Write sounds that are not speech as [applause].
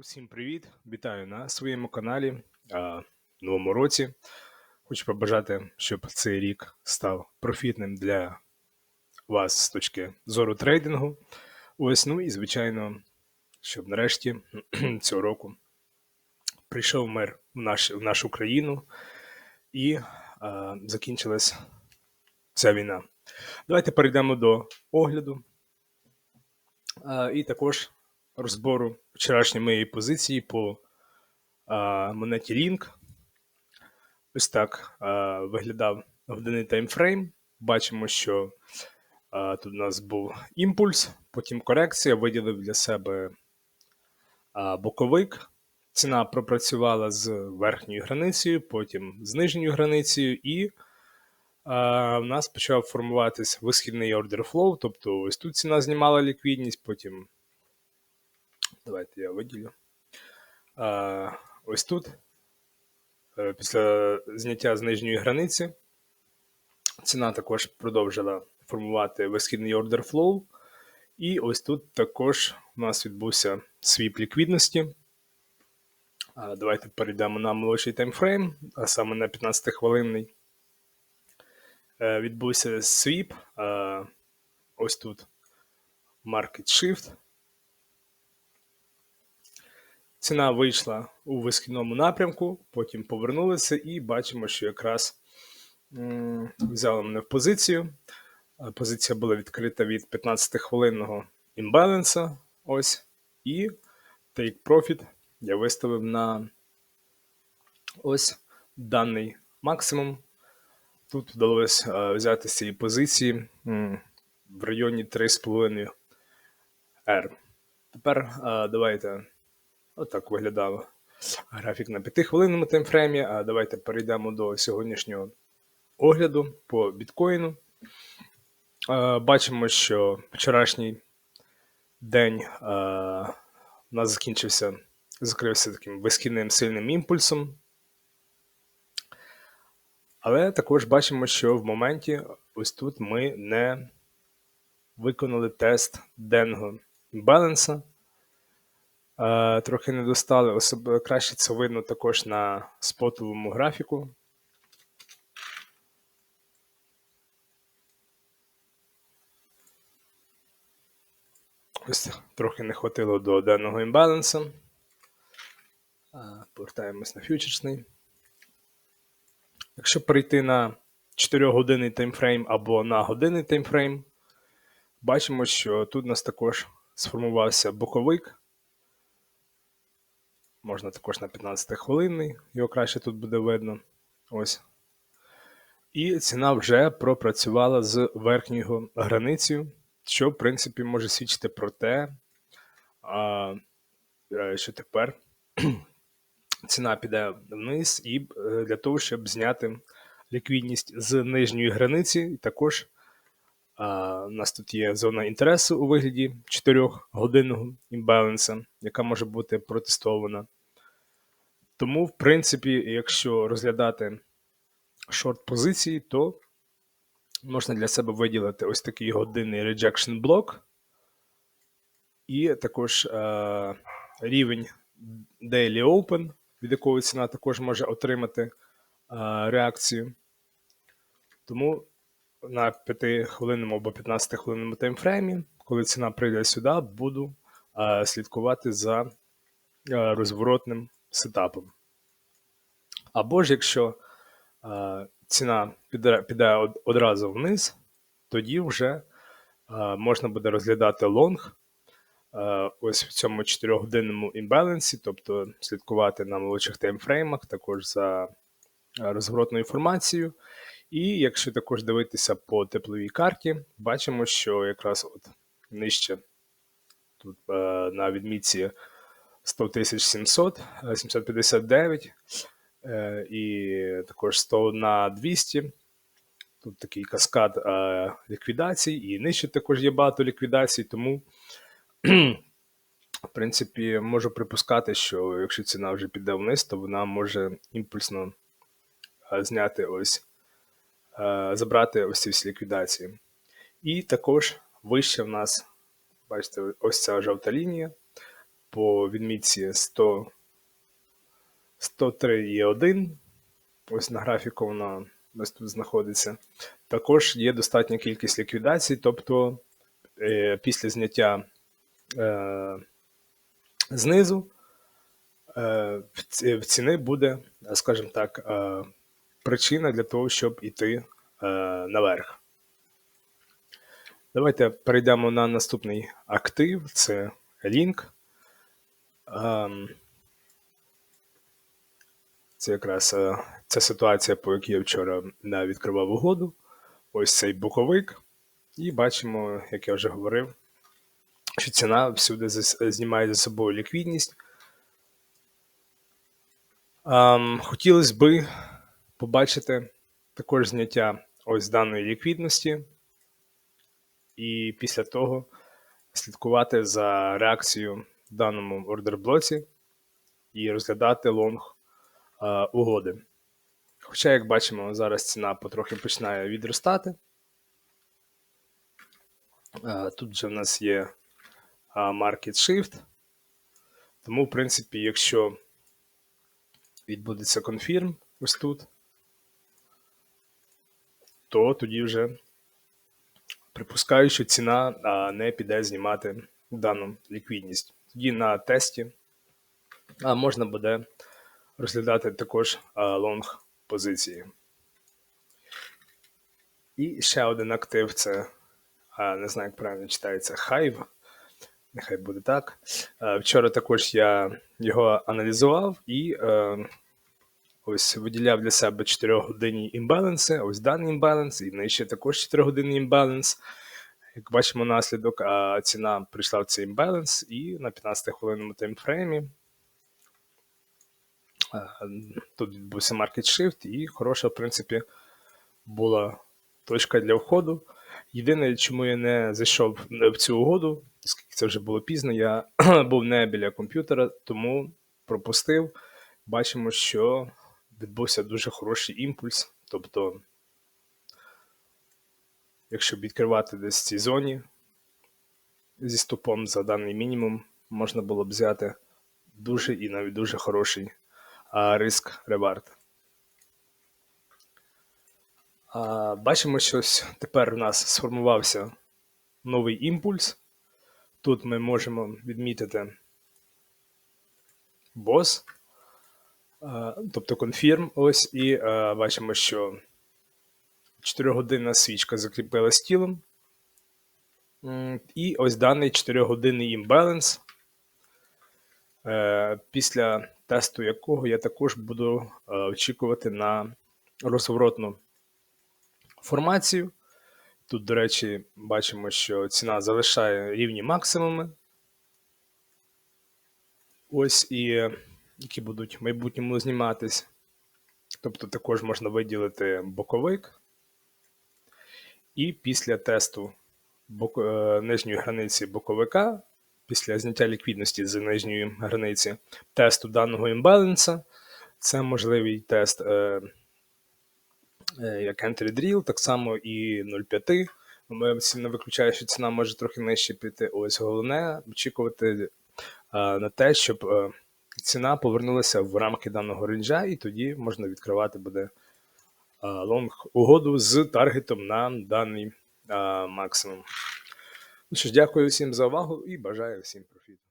Усім привіт! Вітаю на своєму каналі а, новому році. Хочу побажати, щоб цей рік став профітним для вас з точки зору трейдингу. Ось, ну і звичайно, щоб нарешті [clears throat] цього року прийшов мир в, наш, в нашу країну і а, закінчилась ця війна. Давайте перейдемо до огляду. А, і також розбору вчорашньої моєї позиції по а, монеті Link. Ось так а, виглядав годинний таймфрейм. Бачимо, що а, тут у нас був імпульс, потім корекція, виділив для себе а, боковик. Ціна пропрацювала з верхньою границею, потім з нижньою границею, і а, в нас почав формуватись висхідний order flow, тобто ось тут ціна знімала ліквідність, потім Давайте я виділю. Ось тут. Е, після зняття з нижньої границі ціна також продовжила формувати висхідний order flow. І ось тут також у нас відбувся свіп ліквідності. Давайте перейдемо на молодший таймфрейм, а саме на 15-хвилинний. Е, відбувся свіп. Ось тут Market Shift. Ціна вийшла у висхідному напрямку, потім повернулися і бачимо, що якраз взяла мене в позицію. Позиція була відкрита від 15-хвилинного імбаланса. Ось. І Take Profit я виставив на ось даний максимум. Тут вдалося взяти з цієї позиції в районі 3,5 R. Тепер давайте. Отак виглядав графік на 5-хвилинному таймфреймі. А давайте перейдемо до сьогоднішнього огляду по біткоїну. Бачимо, що вчорашній день у нас закінчився, закрився таким висхідним сильним імпульсом. Але також бачимо, що в моменті ось тут ми не виконали тест денного імбаленса. Е, трохи не достали. Особ... Краще це видно також на спотовому графіку. Ось трохи не хватило до даного імбалансу. Е, повертаємось на фьючерсний. Якщо перейти на 4 годинний таймфрейм або на годинний таймфрейм, бачимо, що тут у нас також сформувався боковик. Можна також на 15 хвилинний, його краще тут буде видно. Ось. І ціна вже пропрацювала з верхньою границею, що, в принципі, може свідчити про те, е, що тепер [clears throat] ціна піде вниз, і е, для того, щоб зняти ліквідність з нижньої границі, і також у нас тут є зона інтересу у вигляді 4-годинного імбаланса, яка може бути протестована. Тому, в принципі, якщо розглядати шорт-позиції, то можна для себе виділити ось такий годинний rejection блок, і також е, рівень Daily Open, від якого ціна також може отримати е, реакцію. Тому на 5-хвилинному або 15-хвилинному таймфреймі, коли ціна прийде сюди, буду е, слідкувати за е, розворотним сетапом. Або ж якщо е, ціна піде, піде одразу вниз, тоді вже е, можна буде розглядати лонг е, ось в цьому 4-годинному імбалансі, тобто слідкувати на молодших таймфреймах, також за розворотною інформацією. І якщо також дивитися по тепловій карті, бачимо, що якраз от нижче тут е, на відмітці 100 700, 759 і також 100 на 200. Тут такий каскад е, ліквідацій, і нижче також є багато ліквідацій, тому, [clears throat] в принципі, можу припускати, що якщо ціна вже піде вниз, то вона може імпульсно е, зняти ось забрати ось ці всі ліквідації. І також вище в нас, бачите, ось ця жовта лінія. по відмітці 100, 103,1. Ось на графіку вона ось тут знаходиться. Також є достатня кількість ліквідацій, тобто е, після зняття е, знизу е, в ціни буде, е, скажімо так, е, причина для того, щоб іти е, наверх. Давайте перейдемо на наступний актив, це Link. Ем, Це якраз е, ця ситуація, по якій я вчора е, відкривав угоду. Ось цей боковик. І бачимо, як я вже говорив, що ціна всюди знімає за собою ліквідність. Ем, хотілося би побачити також зняття ось даної ліквідності, і після того слідкувати за реакцією в даному ордерблоці і розглядати лонг е, угоди. Хоча, як бачимо, зараз ціна потрохи починає відростати. Е, Тут вже в нас є Market Shift. Тому, в принципі, якщо відбудеться конфірм ось тут, то тоді вже припускаю, що ціна не піде знімати дану ліквідність. Тоді на тесті можна буде розглядати також лонг позиції. І ще один актив це, не знаю, як правильно читається, Hive. Нехай буде так. Вчора також я його аналізував і е, ось виділяв для себе 4-годинні імбаланси. Ось даний імбаланс, і нижче також 4-годинний імбаланс. Як бачимо, наслідок, а ціна прийшла в цей імбаланс, і на 15-хвилинному таймфреймі тут відбувся market shift, і хороша, в принципі, була точка для входу. Єдине, чому я не зайшов в цю угоду, оскільки це вже було пізно, я [clears throat] був не біля комп'ютера, тому пропустив. Бачимо, що відбувся дуже хороший імпульс. Тобто, якщо відкривати десь в цій зоні зі стопом за даний мінімум, можна було б взяти дуже і навіть дуже хороший риск ревард. Бачимо, що тепер у нас сформувався новий імпульс. Тут ми можемо відмітити бос, тобто конфірм. Ось, і бачимо, що 4-годинна свічка закріпилась тілом. І ось даний 4-годинний імбаланс, е, після тесту якого я також буду е, очікувати на розворотну формацію. Тут, до речі, бачимо, що ціна залишає рівні максимуми. Ось і е, які будуть в майбутньому зніматись. Тобто також можна виділити боковик. І після тесту е, нижньої границі боковика, після зняття ліквідності з нижньої границі, тесту даного імбаланса, це можливий тест е, е, як Entry Drill, так само і 0,5. Ми сильно виключаю, що ціна може трохи нижче піти. Ось головне очікувати е, на те, щоб е, ціна повернулася в рамки даного ренджа, і тоді можна відкривати буде лонг угоду з таргетом на даний максимум. Ну що ж, дякую всім за увагу і бажаю всім профіту.